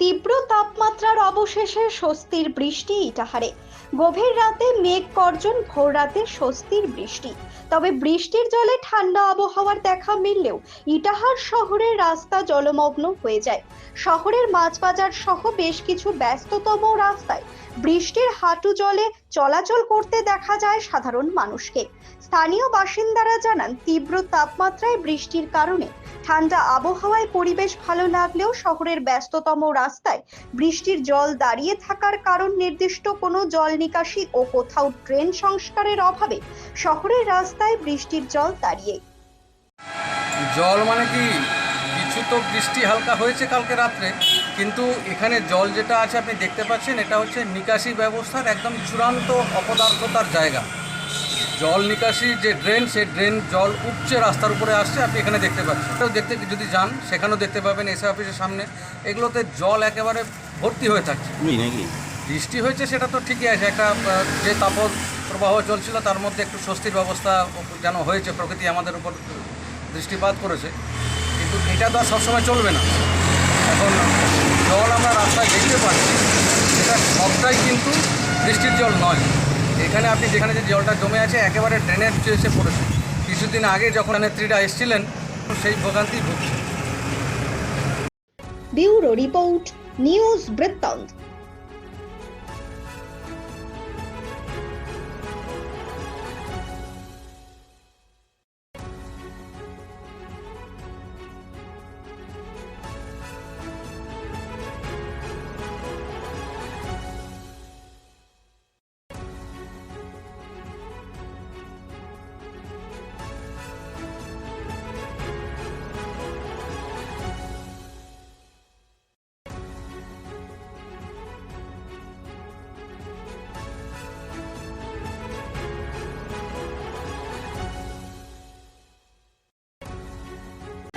তীব্র তাপমাত্রার অবশেষে স্বস্তির বৃষ্টি ইটাহারে। গভীর রাতে মেঘ গর্জন ভোর রাতে স্বস্তির বৃষ্টি। তবে বৃষ্টির জলে ঠান্ডা আবহাওয়ার দেখা মিললেও ইটাহার শহরের রাস্তা জলমগ্ন হয়ে যায়। শহরের মাছ বাজার সহ বেশ কিছু ব্যস্ততম রাস্তায় বৃষ্টির হাঁটু জলে চলাচল করতে দেখা যায় সাধারণ মানুষকে। স্থানীয় বাসিন্দারা জানান, তীব্র তাপমাত্রায় বৃষ্টির কারণে ঠান্ডা আবহাওয়ায় পরিবেশ ভালো লাগলেও শহরের ব্যস্ততম রাস্তায় বৃষ্টির জল দাঁড়িয়ে থাকার কারণ নির্দিষ্ট কোনো জল নিকাশি ও কোথাও ড্রেন সংস্কারের অভাবে শহরের রাস্তায় বৃষ্টির জল দাঁড়িয়ে। জল মানে কি? কিছু তো বৃষ্টি হালকা হয়েছে কালকে রাত্রে কিন্তু এখানে জল যেটা আছে আপনি দেখতে পাচ্ছেন এটা হচ্ছে নিকাশি ব্যবস্থার একদম চূড়ান্ত অপদার্থতার জায়গা। জল নিকাশি যে ড্রেন সেই ড্রেন জল উপচে রাস্তার উপরে আসছে আপনি এখানে দেখতে পাচ্ছেন। এটাও দেখতে যদি যান সেখানেও দেখতে পাবেন এসে অফিসের সামনে। এগুলোতে জল একেবারে ভর্তি হয়ে থাকছে। নাকি? বৃষ্টি হয়েছে সেটা তো ঠিকই আছে। একটা যে তাপ প্রবাহ চলছিল তার মধ্যে একটু স্বস্তির ব্যবস্থা যেন হয়েছে, প্রকৃতি আমাদের উপর দৃষ্টিপাত করেছে। কিন্তু এটা তো আর সবসময় চলবে না। এখন জল আমরা রাস্তায় দেখতে পাচ্ছি সেটা সবটাই কিন্তু বৃষ্টির জল নয়। এখানে আপনি যেখানে যে জলটা জমে আছে, একেবারে ড্রেনের এসে পড়েছে। কিছুদিন আগে যখন নেত্রীরা এসেছিলেন সেই ভোগান্তি ভুগছে। ব্যুরো রিপোর্ট, নিউজ বৃত্তান্ত।